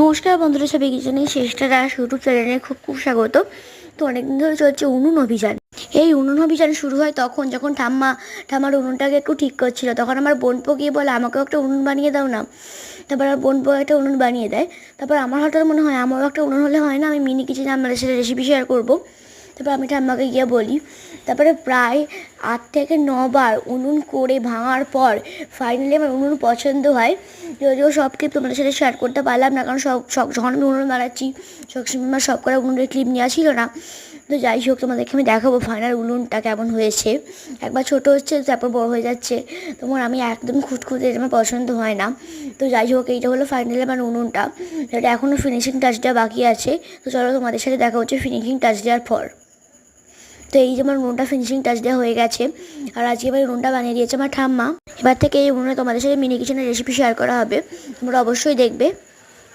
নমস্কার বন্ধুরা, সবাই কিচেনে শেষটা ইউটিউব চ্যানেলে খুব খুব স্বাগত। তো অনেকদিন ধরে চলছে উনুন অভিযান। এই উনুন অভিযান শুরু হয় তখন যখন ঠাম্মা, ঠাম্মার উনুনটাকে একটু ঠিক করছিল। তখন আমার বোনপো গিয়ে বলে, আমাকেও একটা উনুন বানিয়ে দাও না। তারপর আমার বোনপো একটা উনুন বানিয়ে দেয়। তারপর আমার হঠাৎ মনে হয়, আমারও একটা উনুন হলে হয় না, আমি মিনি কিচেনে আপনাদের সাথে রেসিপি শেয়ার করব। তারপর আমি ঠাম্মাকে গিয়ে বলি, তারপরে প্রায় আট থেকে নবার উনুন করে ভাঙার পর ফাইনালি আমার উনুন পছন্দ হয়। যদিও সব ক্লিপ তোমাদের সাথে শেয়ার করতে পারলাম না, কারণ সব সব, যখন আমি উনুন বানাচ্ছি সবসময় আমার সব করা উনুনের ক্লিপ নেওয়া ছিল না। তো যাই হোক, তোমাদেরকে আমি দেখাবো ফাইনাল উনুনটা কেমন হয়েছে। একবার ছোটো হচ্ছে, তারপর বড় হয়ে যাচ্ছে। তোমার আমি একদম খুঁতখুঁতে আমার পছন্দ হয় না। তো যাই হোক, এইটা হলো ফাইনালি আমার উনুনটা। এটা এখনও ফিনিশিং টাচ দেওয়া বাকি আছে। তো চলো তোমাদের সাথে দেখা হচ্ছে ফিনিশিং টাচ দেওয়ার পর। তো এই যে আমার উনুনটা ফিনিশিং টাচ দেওয়া হয়ে গেছে, আর আজকে এবার উনুনটা বানিয়ে দিয়েছে আমার ঠাম্মা। এবার থেকে এই উনুনে তোমাদের সাথে মিনি কিচেনের রেসিপি শেয়ার করা হবে, তোমরা অবশ্যই দেখবে।